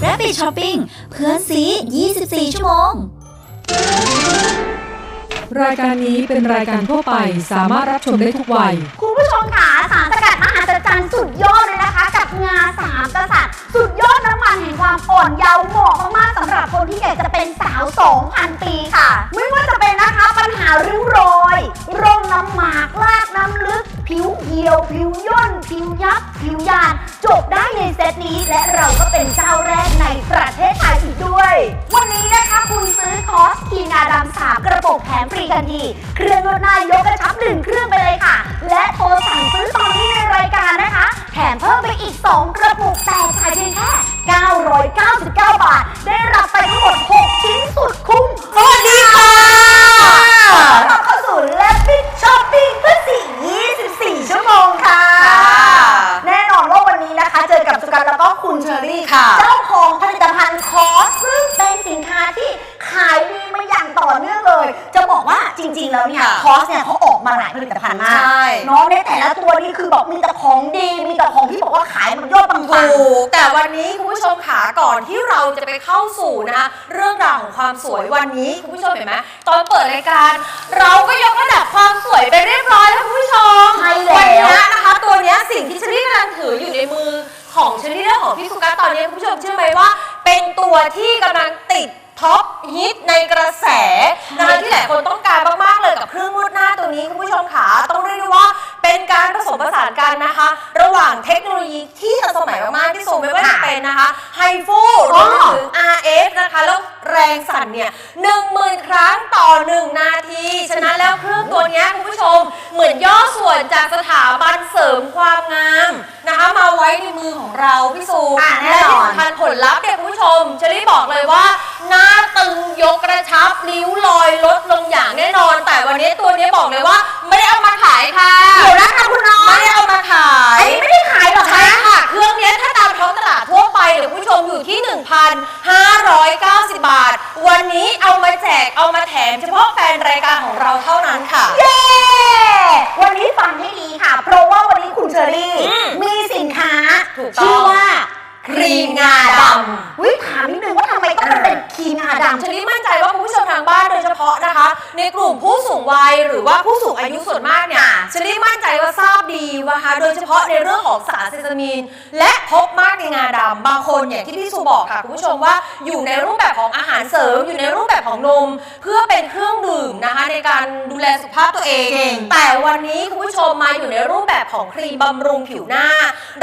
แรปปี้ช้อปปิ้งเพื่อนซี 24 ชั่วโมง รายการนี้เป็นรายการทั่วไปสามารถรับชมได้ทุกวัย คุณผู้ชมค่ะสารสกัดมหัศจรรย์สุดยอดเลยนะคะ กับงาสามกษัตริย์สุดยอดน้ำมันแห่งความอ่อนเยาว์เหมาะมากๆสำหรับคนที่อยากจะเป็นสาว 2,000 ปีค่ะ ไม่ว่าจะเป็นนะคะปัญหาริ้วรอยโรคน้ำหมากลากน้ำลึก ผิวเหี่ยว ผิวย่น ผิวยับ ผิวยาน จบได้ในเซตนี้ และเราก็เป็นเจ้าแรกในประเทศไทยอีกด้วย วันนี้นะคะคุณซื้อคอสคีงาดำสามกระปุกแถมฟรีทันที เครื่องนวดหน้ายกกระชับหนึ่ง เราจะไปเข้าสู่นะคะเรื่องราวของความสวยวันนี้คุณผู้ชมเห็นไหมตอนเปิดรายการ เราก็ยกระดับความสวยไปเรียบร้อยแล้วคุณผู้ชมใช่วันแล้วนี้นะคะตัวเนี้ยสิ่งที่เชลี่กำลังถืออยู่ในมือของเชลี่และของพี่สุกัสตอนนี้คุณผู้ชมเชื่อไหมว่า เป็นตัวที่กำลังติดท็อปฮิตในกระแสนะคะที่หลายคนต้องการมากๆเลยกับเครื่องนวดหน้าตัวนี้คุณผู้ชมขาต้องเรียกได้ว่า เป็นการผสมผสานกันนะคะ ระหว่างเทคโนโลยีที่ทันสมัยมากๆที่สูงไม่ว่าจะเป็นนะคะไฮฟูรวมถึง RF นะคะแล้วแรงสั่นเนี่ยหนึ่งหมื่นครั้งต่อหนึ่งนาที ฉะนั้นแล้วเครื่องตัวเนี้ยคุณผู้ชมเหมือนย่อส่วนจากสถาบันเสริมความงามนะคะมาไว้ในมือของเราพี่สูอะแน่และนที่อนสำคัญผลลัพธ์เนี่ยคุณผู้ชมเชอรี่บอกเลยว่าหน้าตึงยกกระชับริ้วรอยลดลงอย่างแน่นอน แต่วันนี้ตัวนี้บอกเลยว่าไม่ได้เอามาขายค่ะเดี๋ยวนะคะคุณน้องไม่ได้เอามาขายอันนี้ไม่ได้ขายหรอใช่คะค่ะ เครื่องเนี้ยถ้าตามท้องตลาดทั่วไปเดี๋ยวคุณผู้ชมอยู่ที่ 1,590 บาท วันนี้เอามาแจกเอามาแถมเฉพาะแฟนรายการของเราเท่านั้นค่ะ เย้ วันนี้ฟังให้ดีค่ะ เพราะว่าวันนี้คุณเชอรี่อืมมีสินค้า ถูกต้อง ชื่อว่า ครีมงาดำวิถามนิดนึงว่าทำไมต้องเป็นครีมงาดำชนิดมั่นใจว่าคุณผู้ชมทางบ้านโดยเฉพาะนะคะ ในกลุ่มผู้สูงวัยหรือว่าผู้สูงอายุส่วนมากเนี่ยค่ะชนิดมั่นใจว่าทราบดีว่านะคะโดยเฉพาะในเรื่องของสารเซซามีน และพบมากในงาดำบางคนอย่างที่พี่สุบอกค่ะคุณผู้ชมว่าอยู่ในรูปแบบของอาหารเสริมอยู่ในรูปแบบของนม เพื่อเป็นเครื่องดื่มนะคะในการดูแลสุขภาพตัวเองเก่งแต่วันนี้คุณผู้ชมมาอยู่ในรูปแบบของครีมบำรุงผิวหน้า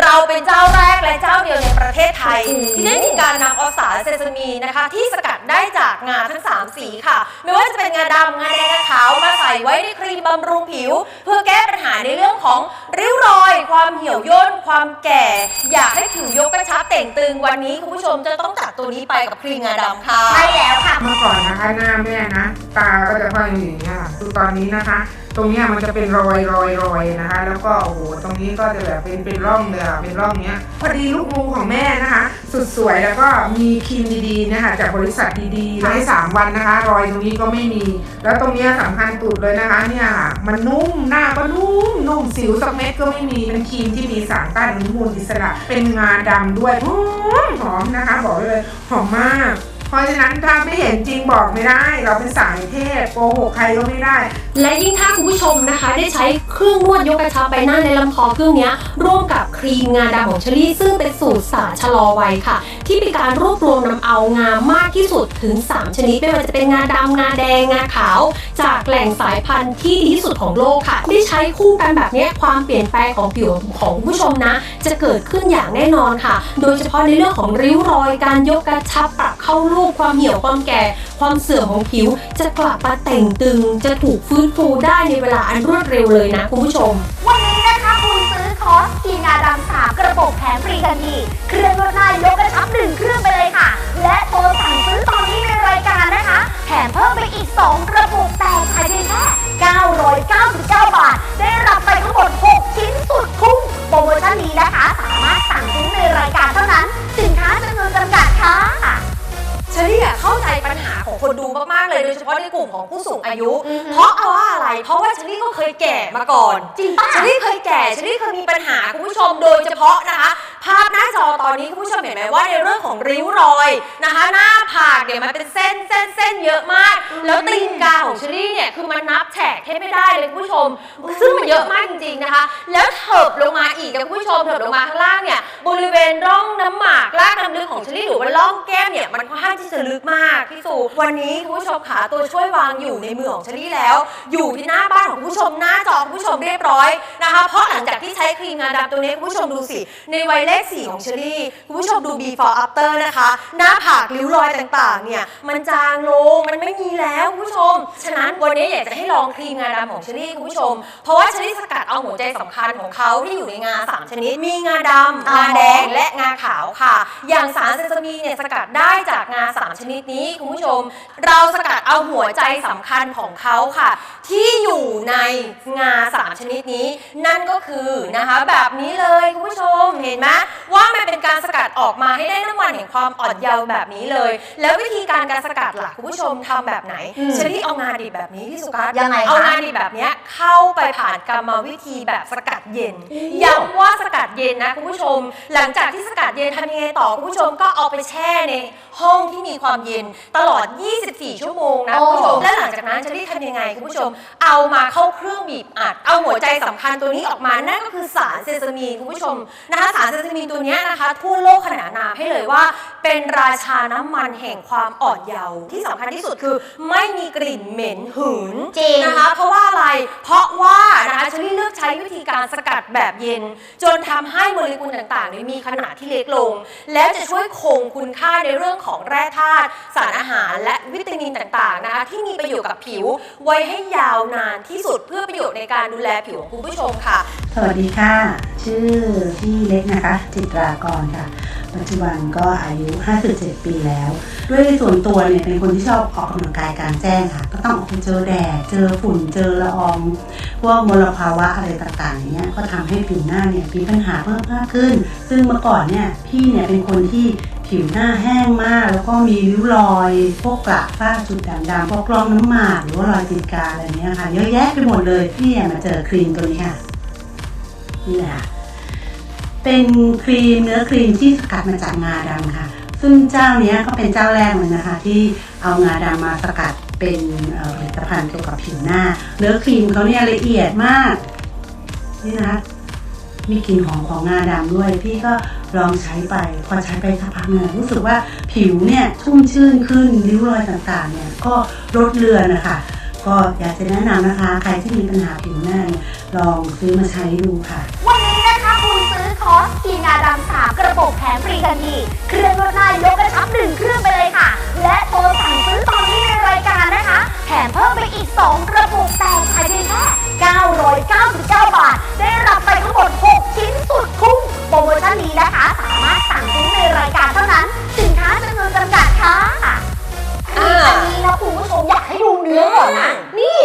เราเป็นเจ้าแรกและเจ้าเดียวในประเท ศไทย ที่ได้มีการนำเอาสารเซซามีนนะคะ ที่สกัดได้จากงาทั้ง 3 สีค่ะ ไม่ว่าจะเป็นงาดำงาแดงงาขาวมาใส่ไว้ในครีมบำรุงผิว เพื่อแก้ปัญหาในเรื่องของริ้วรอย ความเหี่ยวย่นความแก่ อยากให้ผิวยกกระชับเต่งตึงวันนี้คุณผู้ชมจะต้องจัดตัวนี้ไปกับครีมงาดำค่ะใช่แล้วค่ะ เมื่อก่อนนะคะหน้าแม่นะ ตาก็จะค่อยอย่างเงี้ยค่ะคือตอนนี้นะคะตรงเนี้ยมันจะเป็นรอยรอยรอยนะคะ แล้วก็โอ้โหตรงนี้ก็จะแบบเป็นเป็นร่องเลยอะเป็นร่องเนี้ย พอดีลูกงูของแม่นะคะ สุดสวยแล้วก็มีครีมดีๆนะคะจากบริษัทดีๆให้สามวันนะคะ รอยตรงนี้ก็ไม่มี แล้วตรงเนี้ยสำคัญตุดเลยนะคะเนี่ยค่ะมันนุ่มหน้าก็นุ่มนุ่มสิวสักเม็ดก็ไม่มีเป็นครีมที่มีสารต้านอนุมูลอิสระ เป็นงาดำด้วยหอมหอมนะคะ บอกเลยหอมมากเพราะฉะนั้นถ้าไม่เห็นจริงบอกไม่ได้ เราเป็นสายเทพโกหกใครก็ไม่ได้ และยิ่งถ้าคุณผู้ชมนะคะได้ใช้เครื่องนวดยกกระชับใบหน้าในลำคอเครื่องนี้ร่วมกับครีมงาดำของเชอรี่ซึ่งเป็นสูตรสารชะลอวัยค่ะ ที่มีการรวบรวมนำเอางามากที่สุดถึง 3 ชนิดไม่ว่าจะเป็นงาดำงาแดงงาขาว จากแหล่งสายพันธุ์ที่ดีที่สุดของโลกค่ะ ได้ใช้คู่กันแบบนี้ความเปลี่ยนแปลงของผิวของคุณผู้ชมนะ จะเกิดขึ้นอย่างแน่นอนค่ะ โดยเฉพาะในเรื่องของริ้วรอยการยกกระชับปรับเข้ารูปความเหี่ยวความแก่ ความเสื่อมของผิว จะกลับมาแต่งตึงจะถูกฟื้นฟูได้ในเวลาอันรวดเร็วเลยนะคุณผู้ชม วันนี้นะคะคุณซื้อคอสคีงาดำสามกระปุกแถมฟรีทันทีเครื่องนวดหน้ายกกระชับหนึ่งเครื่องไปเลยค่ะ และโทรสั่งซื้อตอนนี้ในรายการนะคะ แถมเพิ่มไปอีก 2 กระปุกแต่จ่ายเพีแค่999 บาท ได้รับไปทั้งหมด 6 ชิ้นสุดคุ้มโปรโมชั่นนี้นะคะ สามารถสั่งซื้อในรายการเท่านั้น สินค้าจำนวนจำกัดค่ะ เชอรี่อะเข้าใจปัญหาของคนดูมากๆเลยโดยเฉพาะในกลุ่มของผู้สูงอายุอือฮึเพราะเอาว่าอะไร เพราะว่าเชอรี่ก็เคยแก่มาก่อนจริงปะเชอรี่เคยแก่เชอรี่เคยมีปัญหาคุณผู้ชมโดยเฉพาะนะคะภาพหน้าจอตอนนี้คุณผู้ชมเห็นไหมว่าในเรื่องของริ้วรอยนะคะ หน้าผากเนี่ยมันเป็นเส้นเส้นเส้นเยอะมาก แล้วตีนกาของเชอรี่เนี่ยคือมันนับแฉกให้ไม่ได้เลยคุณผู้ชม ซึ่งมันเยอะมากจริงๆนะคะ แล้วเถิบลงมาอีกนะคุณผู้ชมเถิบลงมาข้างล่างเนี่ยบริเวณร่องน้ำหมากล่ากน้ำลึกของเชอรี่หรือว่าร่องแก้มเนี่ยมันค่อนข้างที่จะลึกมากพี่สุวันนี้คุณผู้ชมขาตัวช่วยวางอยู่ในมือของเชอรี่แล้ว อยู่ที่หน้าบ้านของคุณผู้ชมหน้าจอคุณผู้ชมเรียบร้อยนะคะ เพราะหลังจากที่ใช้ครีมงาดำตัวนี้คุณผู้ชมดูสิในวัยเลขสี่ของเชอรี่คุณผู้ชมดู before after นะคะ หน้าผากริ้วรอยต่างๆ เนี่ย มันจางลง มันไม่มีแล้วคุณผู้ชม ฉะนั้นวันนี้อยากจะให้ลองครีมงาดำของเชอรี่คุณผู้ชม เพราะว่าเชอรี่สกัดเอาหัวใจสำคัญของเขาที่อยู่ในงาสามชนิด มีงาดำงาแดง และงาขาวค่ะ อย่างสารเซซามีเนี่ยสกัดได้จากงาสามชนิดนี้คุณผู้ชม เราสกัดเอาหัวใจสำคัญของเขาค่ะ ที่อยู่ในงาสามชนิดนี้ นั่นก็คือนะคะแบบนี้เลยคุณผู้ชมเห็นไหมว่ามันเป็นการสกัดออกมาให้ได้น้ำมันแห่งความอ่อนเยาว์แบบนี้เลย แล้ววิธีการการสกัดล่ะคุณผู้ชมทำแบบไหนเชอรี่เอางาดิบแบบนี้พี่สุกัสยังไงคะเอางาดิบแบบเนี้ยเข้าไปผ่านกรรมวิธีแบบสกัดเย็นย้ำว่าสกัดเย็นนะคุณผู้ชม หลังจากที่สกัดเย็นทำยังไงต่อคุณผู้ชมก็เอาไปแช่ในห้องที่มีความเย็นตลอด 24 ชั่วโมงนะคุณผู้ชม และหลังจากนั้นเชอรี่ทำยังไงคุณผู้ชม เอามาเข้าเครื่องบีบอัด เอาหัวใจสำคัญตัวนี้ออกมานั่นก็คือสารเซซามีนคุณผู้ชมนะคะสารเซซามีนตัวเนี้ยนะคะทั่วโลกขนานนามให้เลยว่า เป็นราชาน้ำมันแห่งความอ่อนเยาว์ที่สำคัญที่สุดคือไม่มีกลิ่นเหม็นหืนจริงนะคะ เพราะว่าอะไรเพราะว่านะคะเชอรี่เลือกใช้วิธีการสกัดแบบเย็น จนทำให้โมเลกุลต่างๆเนี่ยมีขนาดที่เล็กลง แล้วจะช่วยคงคุณค่าในเรื่องของแร่ธาตุสารอาหาร และวิตามินต่างๆนะคะที่มีประโยชน์กับผิว ไว้ให้ยาวนานที่สุดเพื่อประโยชน์ในการดูแลผิวของคุณผู้ชมค่ะ สวัสดีค่ะ ชื่อพี่เล็กนะคะ จิตรากรค่ะ ปัจจุบันก็อายุ 57 ปีแล้ว ด้วยส่วนตัวเนี่ยเป็นคนที่ชอบออกกำลังกายกลารแจ้งค่ะ ก็ต้องออกไปเจอแดด เจอฝุ่น เจอละออง พวกมลภาวะอะไรต่างๆเงี้ยก็ทำให้ผิวหน้าเนี่ยมีปัญหาเพิ่มมากขึ้น ซึ่งเมื่อก่อนเนี่ยพี่เนี่ยเป็นคนที่ผิวหน้าแห้งมาก แล้วก็มีริ้วรอยพวกกระฝ้าจุดด่างดำพวกกรองน้ำหมากหรือว่ารอยตีนกาอะไรเนี้ยค่ะ เยอะแยะไปหมดเลยพี่มาเจอครีมตัวนี้ค่ะนี่แหละ เป็นครีมเนื้อครีมที่สกัดมาจากงาดำค่ะ ซึ่งเจ้านี้ก็เป็นเจ้าแรกเลยนะคะ ที่เอางาดำมาสกัดเป็นผลิตภัณฑ์เกี่ยวกับผิวหน้า เนื้อครีมเขาเนี่ยละเอียดมาก นี่นะคะ มีกลิ่นหอมของงาดำด้วย พี่ก็ลองใช้ไป พอใช้ไปสักพักเนี่ยรู้สึกว่าผิวเนี่ยชุ่มชื่นขึ้นริ้วรอยต่างๆเนี่ยก็ลดเลือนนะคะก็อยากจะแนะนำนะคะ ใครที่มีปัญหาผิวหน้าเนี่ยลองซื้อมาใช้ดูค่ะ อคอร์สกีงาดำสามกระปุกแถมฟรีทันทีเครื่องนวดหน้ายกกระชับหนึ่งเครื่องไปเลยค่ะ และโทรสั่งซื้อตอนนี้ในรายการนะคะ แถมเพิ่มไปอีก 2 กระปุกแต่ภายในแค่999 บาท ได้รับไปทั้งหมด 6 ชิ้นสุดคุ้มโปรโมชั่นนี้นะคะ สามารถสั่งซื้อในรายการเท่านั้น สินค้าจำนวนจำกัดค่ะอ่าอันนี้นะคุณผู้ชมอยากให้ดูเนื้อก่อนนะนี่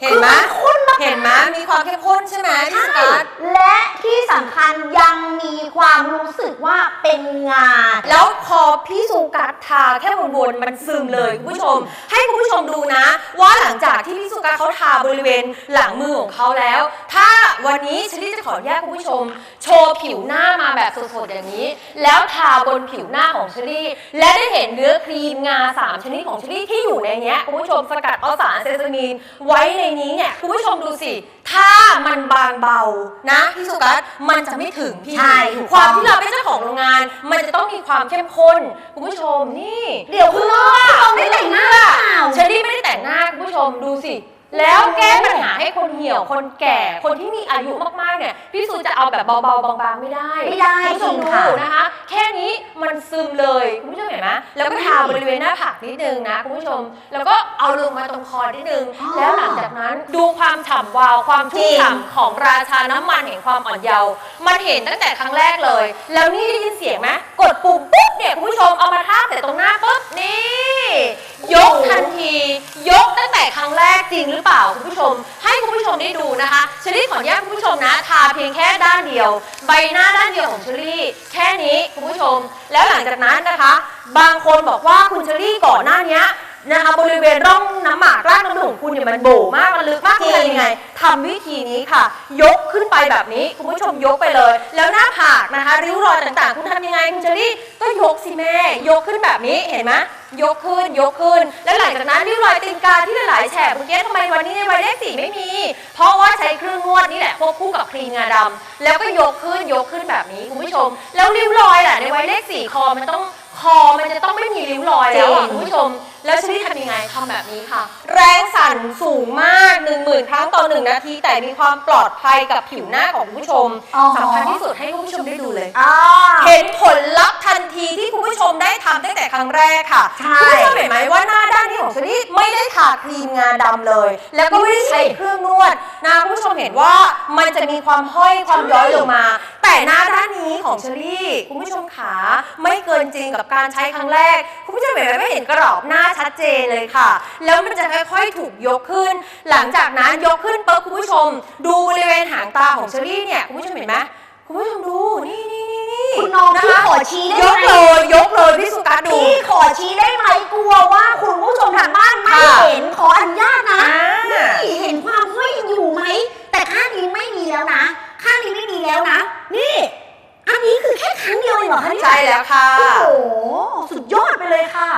เห็นไหมคือมันข้นมาก เห็นไหมมีความเข้มข้นใช่ไหมพี่สกัด และที่สำคัญยังมีความรู้สึกว่าเป็นงา แล้วพอพี่สุกัดทาแค่วนๆมันซึมเลยคุณผู้ชม ให้คุณผู้ชมดูนะ ว่าหลังจากที่พี่สุกัดเขาทาบริเวณหลังมือของเขาแล้ว ถ้าวันนี้ชลิจะขออนุญาตคุณผู้ชม โชว์ผิวหน้ามาแบบสดๆอย่างนี้ แล้วทาบนผิวหน้าของเชลี่และได้เห็นเนื้อครีมงาสามชนิดของเชลี่ที่อยู่ในเนี้ยคุณผู้ชมสกัดเอาสารเซซามีนไว้ในนี้เนี่ยคุณผู้ชมดูสิถ้ามันบางเบานะพี่สุกัสมันจะไม่ถึงพี่ใช่ถูกความต้องที่เราเป็นเจ้าของโรงงาน มันจะต้องมีความเข้มข้นคุณผู้ชมนี่เดี๋ยวคุณน้องคุณไม่แต่งหน้าเปล่า เชอรี่ไม่ได้แต่งหน้าคุณผู้ชมดูสิ แล้วแก้ปัญหาให้คนเหี่ยวคนแก่คนที่มีอายุมากๆเนี่ยพี่สุจะเอาแบบเบาๆบางๆไม่ได้ไม่ได้คุณผู้ชมจริงดูค่ะนะคะ แค่นี้มันซึมเลยคุณผู้ชมเห็นไหมแล้วก็ทาบริเวณหน้าผากนิดนึงนะคุณผู้ชม แล้วก็เอาลงมาตรงคอนิดนึง แล้วหลังจากนั้นดูความฉ่ำวาวความชุ่มฉ่ำของราชาน้ำมันแห่งความอ่อนเยาว์มันเห็นตั้งแต่ครั้งแรกเลย แล้วนี่ได้ยินเสียงไหมกดปุ่มปุ๊บเนี่ยคุณผู้ชมเอามาทาบแต่ตรงหน้าปุ๊บนี่ ยกทันที ยกตั้งแต่ครั้งแรกจริงหรือเปล่าคุณผู้ชม ให้คุณผู้ชมได้ดูนะคะเชอรี่ขออนุญาตคุณผู้ชมนะทาเพียงแค่ด้านเดียว ใบหน้าด้านเดียวของเชอรี่ แค่นี้คุณผู้ชม แล้วหลังจากนั้นนะคะ บางคนบอกว่าคุณเชอรี่ก่อนหน้านี้นะคะบริเวณร่องน้ำหมากรากน้ำหนุนคุณเนี่ยมันโบมากมันลึกมากจริงทำยังไงไงทำวิธีนี้ค่ะ ยกขึ้นไปแบบนี้คุณผู้ชมยกไปเลย แล้วหน้าผากนะคะ ริ้วรอยต่างๆ คุณทำยังไงคุณเชอรี่ก็ยกสิแม่ ยกขึ้นแบบนี้เห็นไหม ยกขึ้นยกขึ้น แล้วหลังจากนั้นริ้วรอยตีนกาที่หลายๆแฉกเมื่อกี้ทำไมวันนี้ในวัยเลขสี่ไม่มี เพราะว่าใช้เครื่องนวดนี่แหละควบคู่กับครีมงาดำแล้วก็ยกขึ้นยกขึ้นแบบนี้คุณผู้ชม แล้วริ้วรอยล่ะในวัยเลขสี่คอมันต้องคอมันจะต้องไม่มีริ้วรอยแล้วอะคุณผู้ชม แล้วชนิดทำยังไงทำแบบนี้ค่ะ แรงสั่นสูงมาก 1 0,000 ครั้งต่อ 1 นาที แต่มีความปลอดภัยกับผิวหน้าของคุณผู้ชมอ๋อ สำคัญที่สุดให้คุณผู้ชมได้ดูเลย อ่า เห็นผลลัพธ์ทันทีที่คุณผู้ชมได้ทำตั้งแต่ครั้งแรกค่ะใช่คุณผู้ชมเห็นไหมว่าหน้าด้านนี้ของชนิดไม่ได้ทาครีมงาดำเลย แล้วก็ไม่ได้ใช้เครื่องนวดนะคุณผู้ชมเห็นว่ามันจะมีความห้อยความย้อยลงมา แต่หน้าด้านนี้ของเชอรี่คุณผู้ชมขาไม่เกินจริงกับการใช้ครั้งแรก คุณผู้ชมเห็นไหมไม่เห็นกรอบหน้าชัดเจนเลยค่ะ แล้วมันจะค่อยๆถูกยกขึ้น หลังจากนั้นยกขึ้นปุ๊บคุณผู้ชม ดูบริเวณหางตาของเชอรี่เนี่ยคุณผู้ชมเห็นไหมคุณผู้ชมดูนี่นี่นี่นี่ คุณน้องนะพี่คะขอชี้ได้ยกไหมเลยยกเลยพี่สุกัสดู พี่ขอชี้ได้ไหมกลัวว่าคุณผู้ชมทางบ้านไม่ค่ะเห็นขออนุญาตนะอ่านี่เห็นความห้อยยังอยู่ไหม แต่ข้างนี้ไม่มีแล้วนะ ข้างนี้ไม่มีแล้วนะ นี่ อันนี้คือแค่ครั้งเดียวเองเหรอคะเนี่ยใช่แล้วค่ะ โอ้โหสุดยอดไปเลยค่ะ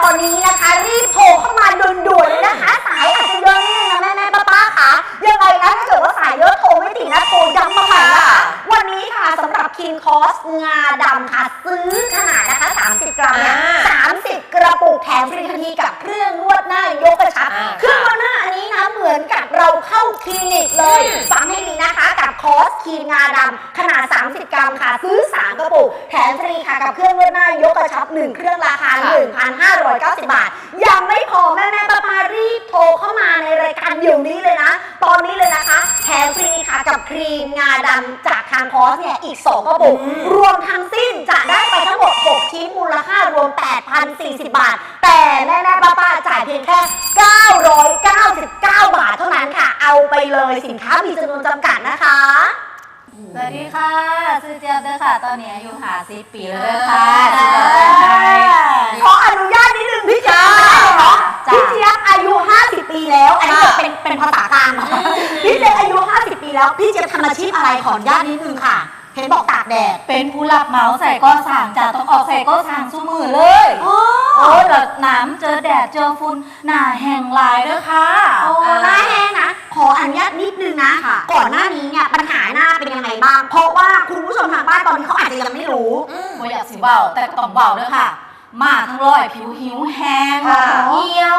ตอนนี้นะคะ รีบโทรเข้ามาด่วนๆเลยนะคะ สายอาจจะเยอะนิดนึงนะแม่แม่ป้าป้าๆค่ะยังไงนะถ้าเกิดว่าสายเยอะโทรไม่ติดนะโทรย้ำมาใหม่นะคะค่ะวันนี้ค่ะสำหรับคินคอสงาดำค่ะซื้อขนาดนะคะ 30 กรัมเนี่ยอ่า30 กระปุกแถมฟรีทันทีกับเครื่องนวดหน้ายกกระชับอ่าเครื่อ นิกเลยฟังให้ดีนะคะกับคอสครีมงาดำขนาด 30 กรัมค่ะ ซื้อ 3 กระปุก แถมฟรีค่ะกับเครื่องนวดหน้ายกกระชับ 1 เครื่องราคา 1,590 บาท ยังไม่พอแม่แม่ป้าปารีบโทรเข้ามาในรายการเดี๋ยวนี้เลยนะ ตอนนี้เลยนะคะแถมฟรีค่ะกับครีมงาดำจากทางคอสเนี่ยอีก 2 กระปุก รวมทั้งสิ้นจะได้ไปทั้งหมด 6 ชิ้นมูลค่ารวม 8,040 บาท แต่แม่แม่ป้าป้าจ่ายเพียงแค่ 999 บาทเท่านั้นค่ะ เอาไปเลยสินค้ามีจำนวนจำกัดนะคะ สวัสดีค่ะชื่อเจี๊ยบเด้อค่ะ ตอนนี้อายุหาสิปีแล้วเด้อค่ะชื่อเราเด้อค่ะ ขออนุญาตนิดนึงพี่เจี๊ยบได้เหรอจ้ะ พี่เจี๊ยบอายุ 50 ปีแล้ว อันนี้เป็นเป็นภาษากลางเนอะพี่เจี๊ยบอายุ 50 ปีแล้ว พี่เจี๊ยบทำอาชีพอะไรขออนุญาตนิดนึงค่ะ เห็นบอกตากแดดเป็นผู้รับเหมาใส่ก้อสางจ้ะต้องออกใส่ก้อสางสู้มือเลย โอ้โอ้ยแบบน้ำเจอแดดเจอฝุ่นหน้าแห้งลายเด้อค่ะโอ้หน้าแห้งนะ ขออนุญาตนิดนึงนะก่อนหน้านี้เนี่ยปัญหาหน้าเป็นยังไงบ้าง เพราะว่าคุณผู้ชมทางบ้านตอนนี้เขาอาจจะยังไม่รู้บ่อยากสิเบาแต่ก็ต้องเบาเด้อค่ะ มาทั้งรอยผิวหิวแห้งค่ะเหี่ยว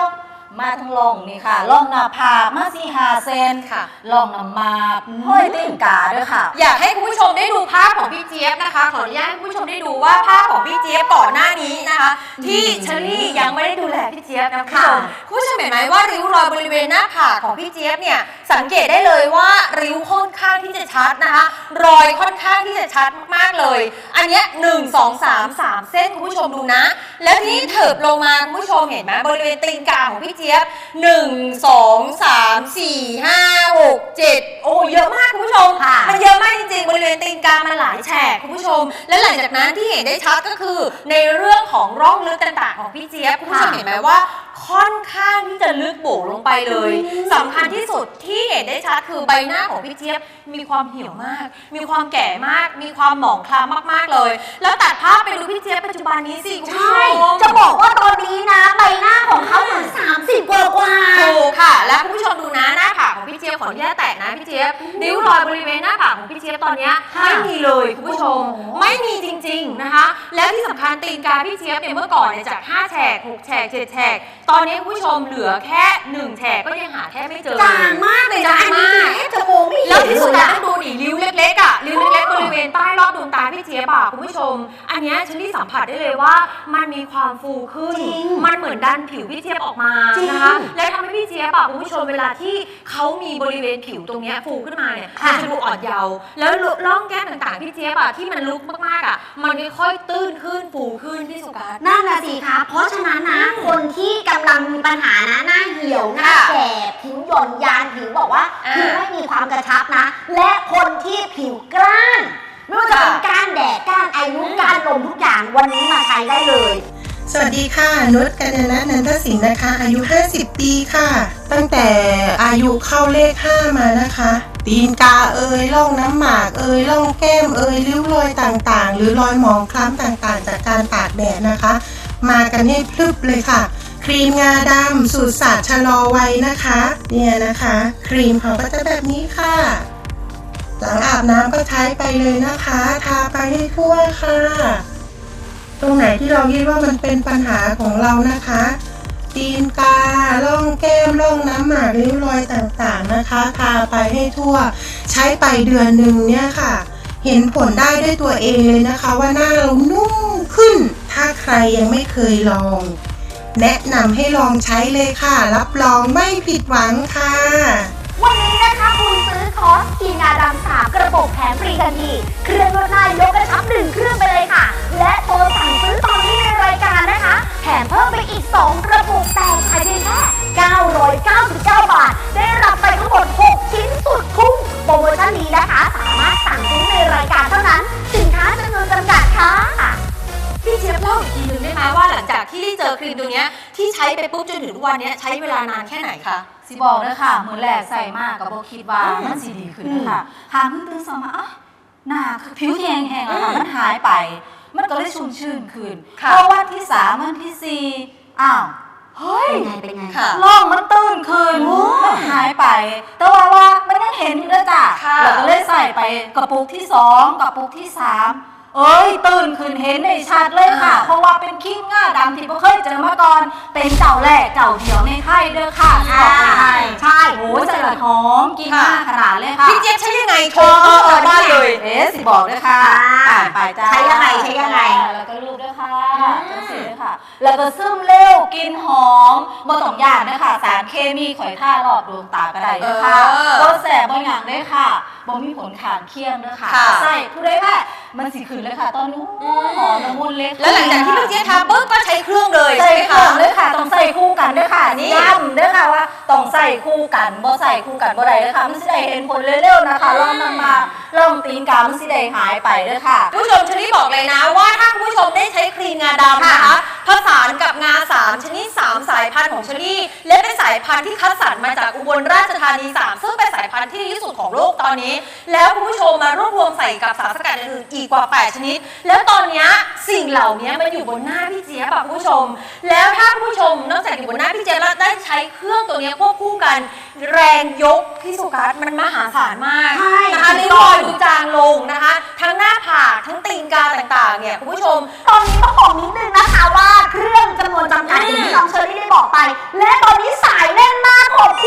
มาทั้งลงนี่ค่ะล่องหน้าผากมาสี่หาเซนค่ะ ล่องน้ำหมากห้อยตีนกาด้วยค่ะ อยากให้คุณผู้ชมได้ดูภาพของพี่เจี๊ยบนะคะ ขออนุญาตให้คุณผู้ชมได้ดูว่าภาพของพี่เจี๊ยบก่อนหน้านี้นะคะ ที่เชอรี่ยังไม่ได้ดูแลพี่เจี๊ยบนะคุณผู้ชมคุณผู้ชมเห็นไหมว่าริ้วรอยบริเวณหน้าผากของพี่เจี๊ยบเนี่ยสังเกตได้เลยว่าริ้วค่อน ข้างที่จะชัดนะคะ รอยค่อนข้างที่จะชัดมากๆเลย อันเนี้ยหนึ่งสองสามสามเส้นคุณผู้ชมดูนะ แล้วทีนี้เถิบลงมาคุณผู้ชมเห็นไหมบริเวณตีนกาของพี่เจี๊ยบหนึ่งสองสามสี่ห้าหกเจ็ดโอ้เยอะมากคุณผู้ชมค่ะมันเยอะมากจริงๆบริเวณตีนกามันหลายแฉกคุณผู้ชม และหลังจากนั้นที่เห็นได้ชัดก็คือ ในเรื่องของร่องลึกต่างๆของพี่เจี๊ยบคุณผู้ชมเห็นไหมว่า ค่อนข้างที่จะลึกโบกลงไปเลยสำคัญที่สุดที่เห็นได้ชัดคือใบหน้าของพี่เจี๊ยบมีความเหี่ยวมาก มีความแก่มาก มีความหมองคล้ำมากๆเลย แล้วตัดภาพไปดูพี่เจี๊ยบปัจจุบันนี้สิคุณผู้ชใช่มจะบอกว่าตอนนี้นะใบหน้าของเขาเหมือน30กว่ากว่า ถูกค่ะ แล้วคุณผู้ชมดูนะหน้าผากของพี่เจี๊ยบขออนุญาตแตะนะพี่เจี๊ยบริ้วรอยบริเวณหน้าผากของพี่เจี๊ยบตอนเนี้ยค่ะไม่มีเลยคุณผู้ชม โอ้โห ไม่มีจริง ๆนะคะ แล้วที่สำคัญตีนกาพี่เจี๊ยบเนี่ยเมื่อก่อนเนี่ยจาก5แฉก6แฉก7แฉกตอนนี้คุณผู้ชมเหลือแค่1แฉกก็ยังหาแทบไม่เจอ จางมากเลยนะจางอันนี้มากคือแทบจะมองไม่เห็นแล้วที่สุดเลยแล้วอะต้องดูดิริ้วเล็กๆอะริ้วเล็กๆบริเวณใต้รอบดวงตาพี่เจี๊ยบอะคุณผู้ชม อันเนี้ยฉันที่สัมผัสได้เลยว่า มันมีความฟูขึ้น จริงมันเหมือนดันผิวพี่เจี๊ยบออกมาจริงนะคะและทำให้พี่เจี๊ยบอะคุณผู้ชมเวลาที่เขามีบริเวณผิวตรงเนี้ยฟูขึ้นมาเนี่ยค่ะ มันจะดูอ่อนเยาว์แล้วร่องแก้มต่างๆพี่เจี๊ยบอะที่มันลุกมากๆอะมันค่อยๆตื้นขึ้นฟูขึ้นที่สุกัส นั่นน่ะสิคะเพราะฉะนั้นนะ คนที่กำลังมีปัญหานะหน้าเหี่ยวหน้าค่ะแก่ผิวหย่อนยานผิวบอกว่าอ่าคือไม่มีความกระชับนะ และคนที่ผิวกร้านไม่ว่าจะเป็นค่ะก้านแดดก้านไอรุ่ก้านลมทุกอย่างวันนี้มาใช้ได้เลยสวัสดีค่ะ นุชกัญญนัทนันทศิลป์นะคะ อายุ 50 ปีค่ะ ตั้งแต่อายุเข้าเลข 5 มานะคะ ตีนกาเอ่ยร่องน้ำหมากเอ่ยร่องแก้มเอ่ยริ้วรอยต่างๆ หรือรอยหมองคล้ำต่างๆ จากการตากแดดนะคะ มากันให้พลึบเลยค่ะ ครีมงาดำสูตรศาสตร์ชะลอวัยนะคะ เนี่ยนะคะ ครีมเขาก็จะแบบนี้ค่ะหลังอาบน้ำก็ใช้ไปเลยนะคะ ทาไปให้ทั่วค่ะ ตรงไหนที่เราคิดว่ามันเป็นปัญหาของเรานะคะตีนกาล่องแก้มล่องน้ำหมากริ้วรอยต่างๆนะคะ ทาไปให้ทั่ว ใช้ไปเดือนหนึ่งเนี่ยค่ะ เห็นผลได้ด้วยตัวเองเลยนะคะ ว่าหน้าเรานุ่มขึ้น ถ้าใครยังไม่เคยลอง แนะนำให้ลองใช้เลยค่ะ รับรองไม่ผิดหวังค่ะ วันนี้นะคะคุณซื้อคอสกีงาดำสามกระปุกแถมฟรีทันทีเครื่องนวดหน้ายกกระชับหนึ่งเครื่องไปเลยค่ะ และโทรสั่งซื้อตอนนี้ในรายการนะคะแถมเพิ่มไปอีก 2 กระปุกแต่ขายเพียงแค่999 บาท ได้รับไปทั้งหมด 6 ชิ้นสุดคุ้มโปรโมชั่นนี้นะคะ เจี๊ยบเล่าอีกทีหนึ่งได้ไหมว่าหลังจากที่ได้เจอครีมตัวเนี้ยที่ใช้ไปปุ๊บจนถึงทุกวันเนี้ยใช้เวลานานแค่ไหนคะ สิบอกเลยค่ะมือแรกใส่มากกับโบคิดว่ามันสีดีขึ้นเลยค่ะหามือตื่นสมาอะหน้าคือผิวแห้งแห้งๆอะค่ะมันหายไป มันก็เลยชุ่มชื่นขึ้นค่ะพอวันที่สามวันที่สี่อ้าวเฮ้ย เป็นไงค่ะ ร่องมันตื้นขึ้นมันหายไป แต่ว่าว่ามันยังเห็นอยู่นะจ้ะค่ะเราก็เลยใส่ไปกระปุกที่สองกระปุกที่สาม เอ้ยตื่นขึ้นเห็นได้ชัดเลยค่ะ เพราะว่าเป็นขี้ง่าดำที่ไม่เคยเจอมาก่อน เป็นเจ้าแรกเจ้าเดียวในไทยเด้อค่ะบอกเลยให้ใช่โอ้ยใส่ละหอมกินมากขนาดเลยค่ะพี่เจี๊ยบใช้ยังไงโชว์ผู้ชมบ้านเลยเอ๊ะสิบอกด้วยค่ะอ่าอ่านไปจ้าใช้ยังไงใช้ยังไงแล้วก็รูปด้วยค่ะจังสีด้วยค่ะ แล้วก็ซึมเร็วกินหอมบ่ต้องยากด้วยค่ะสารเคมีข่อยท่ารอบดวงตาก็ได้ด้วยค่ะเออบ่แสบบ่หยังด้วยค่ะบ่มีผลข้างเคียงด้วยค่ะค่ะใส่ผู้ใดว่ามันสิขึ้นเลยค่ะ ตอนนี้โอ้ยหอมละมุนเลยค่ะแล้วหลังจากที่พี่เจี๊ยบทาปุ๊บก็ใช้เครื่องเลยใส่ใช่ไหมเครื่คะองด้วยค่ะต้องใส่คู่กันด้วยค่ะนี่ ย้ำด้วยค่ะว่าต้องใส่คู่กันบ่ใส่คู่กันบ่ได้เลยค่ะมันสิได้เห็นผลเร็วๆนะคะลองนำมาลองตีนกามันสิได้หายไปด้วยค่ะผู้ชมชนิดบอกเลยนะว่าถ้าคุณผู้ชมได้ใช้ครีมงาดำนะคะผสานกับงาสามชนิดสามสายพันธุ์ของเชอรี่และเป็นสายพันธุ์ที่คัดสรรมาจากอุบลราชธานีสามซึ่งเป็นสายพันธุ์ที่ดีที่สุดของโลกตอนนี้ แล้วคุณผู้ชมมารวบรวมใส่กับสารสกัดอื่นๆอีกกว่า 8 ชนิด แล้วตอนเนี้ยสิ่งเหล่านี้มันอยู่บนหน้าพี่เจี๊ยบอะคุณผู้ชม แล้วถ้าคุณผู้ชมนอกจากอยู่บนหน้าพี่เจี๊ยบแล้วได้ใช้เครื่องตัวเนี้ยควบคู่กัน แรงยกพี่สุกัสมันมหาศาลมากใช่นะคะริ้วรอยดูจางลงนะคะ ทั้งหน้าผากทั้งตีนกาต่างๆเนี่ยคุณผู้ชม ตอนนี้ต้องบอกนิดนึงนะคะว่าเครื่องจำนวนจำกัดอย่างที่น้องเชอรี่ได้บอกไป และตอนนี้สายแน่นมากขอบคุณ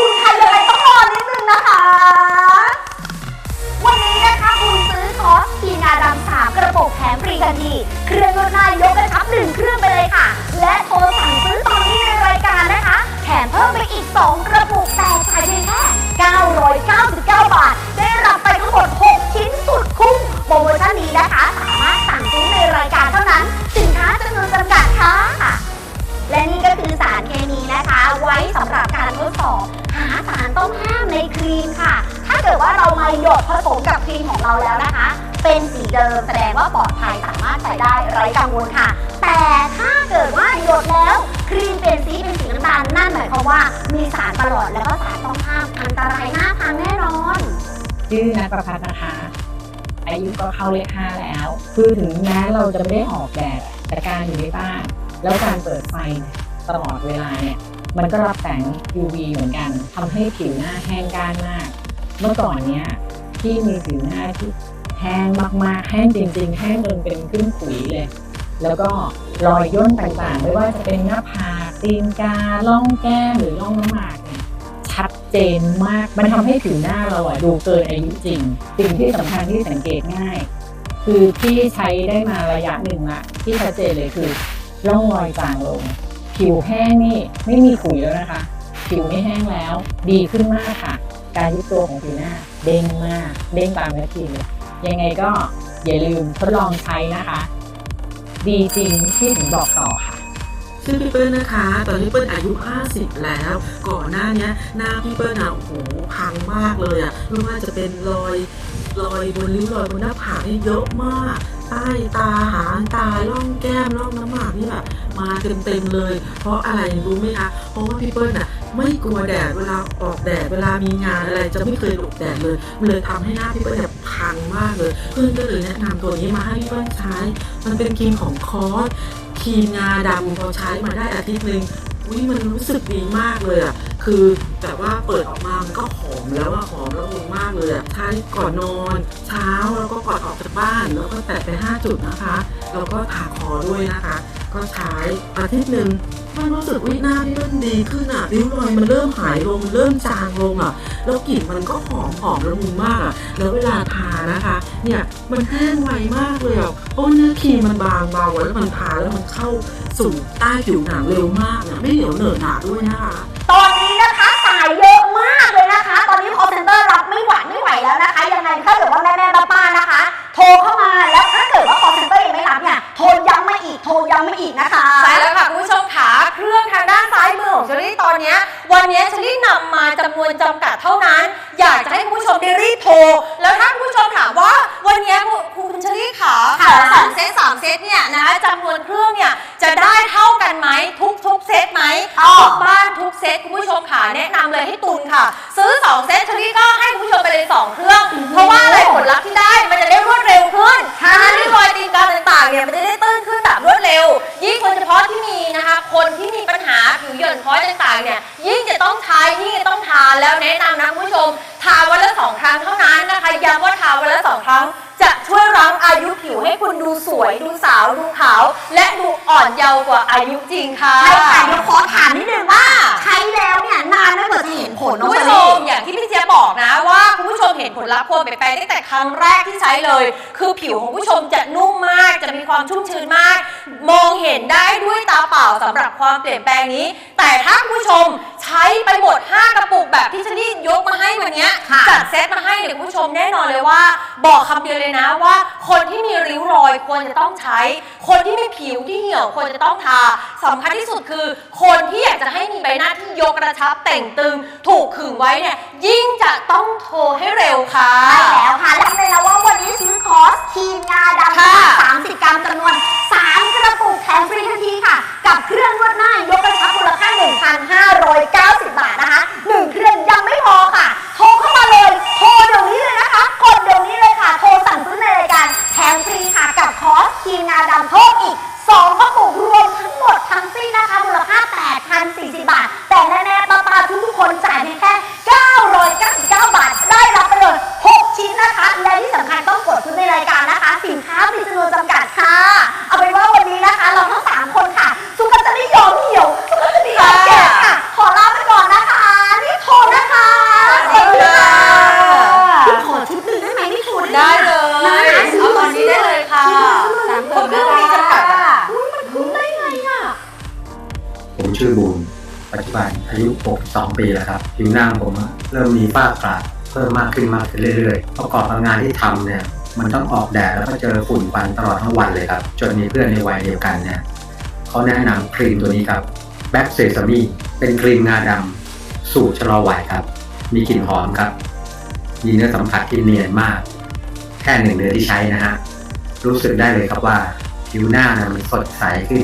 เดิมแสดงว่าปลอดภัยสามารถใส่ได้ไร้กังวลค่ะ แต่ถ้าเกิดว่าหยดแล้วครีมเปลี่ยนสีเป็นสีน้ำตาลนั่นหมายความว่ามีสารประหลอดแล้วก็สารต้องห้ามอันตรายน่าทานแน่นอนชื่อนัทประพัฒน์นะคะอายุก็เข้าเลขห้าแล้ว คือถึงแม้เราจะไม่ได้ออกแดดแต่การอยู่ในบ้าน แล้วการเปิดไฟตลอดเวลาเนี่ยมันก็รับแสง UV เหมือนกันทำให้ผิวหน้าแห้งก้านมาก เมื่อก่อนเนี้ยที่มีผิวหน้าที่ แห้งมากๆ แห้งจริง ๆ แห้งจนเป็นขึ้นขุยเลย แล้วก็รอยย่นต่างๆ ไม่ว่าจะเป็นหน้าผากตีนกาล่องแก้มหรือล่องน้ำหมากเนี่ยชัดเจนมาก มันทำให้ผิวหน้าเราอะดูเกินอายุจริง สิ่งที่สำคัญที่สังเกตง่าย คือที่ใช้ได้มาระยะหนึ่งละที่ชัดเจนเลยคือร่องรอยจางลง ผิวแห้งนี่ไม่มีขุยแล้วนะคะ ผิวไม่แห้งแล้ว ดีขึ้นมากค่ะ การยุบตัวของผิวหน้า เด้งมาก เด้งตามเนื้อครีมเลย ยังไงก็อย่าลืมทดลองใช้นะคะ ดีจริงที่ถึงบอกต่อค่ะ ชื่อพี่เปิ้ลนะคะ ตอนนี้เปิ้ลอายุ 50 แล้ว ก่อนหน้านี้หน้าพี่เปิ้ลอะโอ้โหพังมากเลยอะไม่ว่าจะเป็นรอยรอยบนริ้วรอยบนหน้าผากนี่เยอะมาก ใต้ตาหางตาล่องแก้มล่องน้ำหมากนี่แบบมาเต็มๆเลย เพราะอะไรรู้ไหมคะเพราะว่าพี่เปิ้ลอะไม่กลัวแดดเวลาออกแดดเวลามีงานอะไรจะไม่เคยหลบแดดเลยมันเลยทำให้หน้าพี่เปิ้ลเนี่ยพังมากเลยเพื่อนก็เลยแนะนำตัวนี้มาให้พี่เปิ้ลใช้ มันเป็นครีมของคอสครีมงาดำพอใช้มาได้อาทิตย์หนึ่ง อุ้ยมันรู้สึกดีมากเลยอะคือแต่ว่าเปิดออกมามันก็หอมแล้วว่าหอมแล้วมุนมากเลยอะใช้ก่อนนอน เช้าแล้วก็ก่อนออกจากบ้านแล้วก็แตะไป 5 จุดนะคะ แล้วก็ทาคอด้วยนะคะ ก็ใช้อาทิตย์หนึ่งมันรู้สึกวิหน้าพี่เริ่มดีขึ้นอะริ้วรอยมันเริ่มหายลงเริ่มจางลงอะแล้วกลิ่นมันก็หอมหอมละมุนมากอะแล้วเวลาทานะคะ เนี่ยมันแห้งไวมากเลยอะเพราะเนื้อครีมมันบางเบาแล้วมันทาแล้วมันเข้าสู่ใต้ผิวหนังเร็วมากอะไม่เหนียวเหนอะหนาด้วยนะคะตอนนี้นะคะสายเยอะมากเลยนะคะ ตอนนี้ call center รับไม่ไหวไม่ไหวแล้วนะคะ ยังไงถ้าเกิดว่าแม่แม่ป้าป้าๆนะคะ โทรเข้ามาแล้วถ้าเกิดว่า call center ยังไม่รับเนี่ยโทรย้ำ อีกโทรย้ำมาอีกนะคะ ใช่แล้วค่ะคุณผู้ชมขาเครื่องทางด้านซ้ายมือของเชอรี่ตอนเนี้ยวันเนี้ยเชอรี่นำมาจำนวนจำกัดเท่านั้น อยากจะให้คุณผู้ชมได้รีบโทร แล้วถ้าคุณผู้ชมถามว่าวันเนี้ยคุณเชอรี่ขาขอสองเซตสามเซตเนี่ยนะจำนวนเครื่องเนี่ยจะได้เท่ากันไหมทุกทุกเซตไหมอ๋อทุกบ้านทุกเซตคุณผู้ชมขาแนะนำเลยให้ตุนค่ะ ซื้อสองเซตเชอรี่ก็ให้คุณผู้ชมไปเลยสองเครื่อง เพราะว่าอะไรผลลัพธ์ที่ได้มันจะได้รวดเร็วขึ้นนะคะที่รอยตีนกาต่างๆเนี่ยมันจะได้ คนที่มีปัญหาผิวหย่อนคล้อยต่างๆเนี่ยยิ่งจะต้องใช้ยิ่งจะต้องทานแล้วแนะนำนะคุณผู้ชมทาวันละสองครั้งเท่านั้นนะคะย้ำว่าทาวันละสองครั้ง ดูสวยดูสาวดูขาว และดูอ่อนเยาว์กว่าอายุจริงค่ะ ใช่ค่ะเดี๋ยวขอถามนิดนึงว่า ใช้แล้วเนี่ยนานไม่กว่าจะเห็นผลน้คุองณเชผู้อชรี่มอย่างที่พี่เจี๊ยบบอกนะว่าคุณผู้ชมเห็นผลลัพธ์ความเปลี่ยนแปลงตั้งแต่ครั้งแรกที่ใช้เลย คือผิวของผู้ชมจะนุ่มมากจะมีความชุ่มชื้นมาก มองเห็นได้ด้วยตาเปล่าสำหรับความเปลี่ยนแปลงนี้ แต่ถ้าคุณผู้ชมใช้ไปหมด 5 กระปุกแบบที่ชนี่ยกมาให้วันเนี้ยค่ะจัดเซตมาให้เดี๋ยวคุณผู้ชมแน่นอนเลยว่า บอกคำเดียวเลยนะว่า คนที่มีริ้วรอยควรจะต้องใช้ คนที่มีผิวที่เหี่ยวควรจะต้องทาสำคัญที่สุดคือ คนที่อยากจะให้มีใบหน้าที่ยกกระชับแต่งตึง ถูกขึงไว้เนี่ยยิ่งจะต้องโทรให้เร็วค่ะ ใช่แล้วค่ะและเลยนะว่าวันนี้ซื้อคอร์สครีมงาดำค่ะ สามสิบกรัมจำนวน3กระปุกแถมฟรีทันทีค่ะ กับเครื่องนวดหน้ายกกระชับมูลค่า1,590 บาทนะคะ1เครื่องยังไม่พอค่ะโท รเข้ามาเลย โทรเดี๋ยวนี้เลยนะคะ กดเดี๋ยวนี้เลยค่ะ โทรสั่งซื้อในรายการแถมฟรีค่ะกับคอร์สทีมงาดำเพิ่มอีก2กระปุกรวมทั้งหมดทั้งสิ้นนะคะมูลค่า8,040 บาท ยุ62ปีแล้วครับผิวหน้าผมเริ่มมีฝ้ากระเพิ่มมากขึ้นมากขึ้นเรื่อยๆประกอบกับงานที่ทำเนี่ยมันต้องออกแดดแล้วก็เจอฝุ่นควันตลอดทั้งวันเลยครับ จนมีเพื่อนในวัยเดียวกันเนี่ยเขาแนะนำครีมตัวนี้ครับแบ็กเซซามีเป็นครีมงาดำสูตรชะลอวัยครับ มีกลิ่นหอมครับ มีเนื้อสัมผัสที่เนียนมาก แค่หนึ่งเดือนที่ใช้นะฮะรู้สึกได้เลยครับว่าผิวหน้านะมันสดใสขึ้น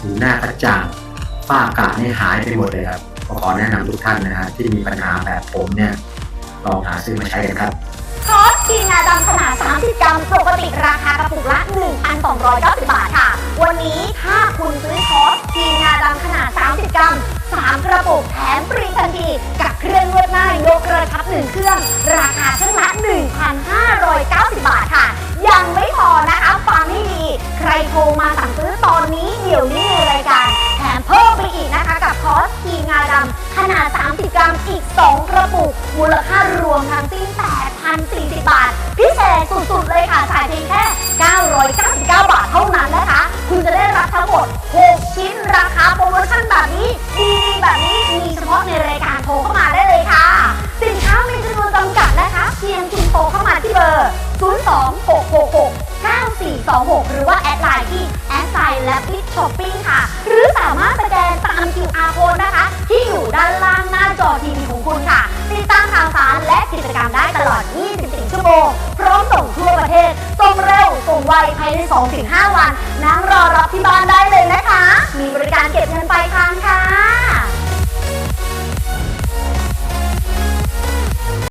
ผิวหน้ากระจ่างฝ้ากระนี่หายไปหมดเลยครับ ขอแนะนำทุกท่านนะฮะที่มีปัญหาแบบผมเนี่ยลองหาซื้อมาใช้กันครับ คอสครีมงาดำขนาด 30 กรัมปกติราคากระปุกละ 1,290 บาทค่ะ วันนี้ถ้าคุณซื้อคอสครีมงาดำขนาด 30 กรัม 3 กระปุกแถมฟรีทันทีกับเครื่องนวดหน้ายกกระชับ1เครื่อง ราคาเครื่องละ 1,590 บาทค่ะ ยังไม่พอนะคะฟังให้ดี ใครโทรมาสั่งซื้อตอนนี้เดี๋ยวนี้ในรายการแถมเพิ่มไปอีกนะคะกับคอสครีงาดำขนาด 30 กรัมอีก 2 กระปุกมูลค่าร กิจกรรมได้ตลอด 24 ชั่วโมง พร้อมส่งทั่วประเทศ ส่งเร็ว ส่งงไวภายใน 2-5 วัน นั่งรอรับที่บ้านได้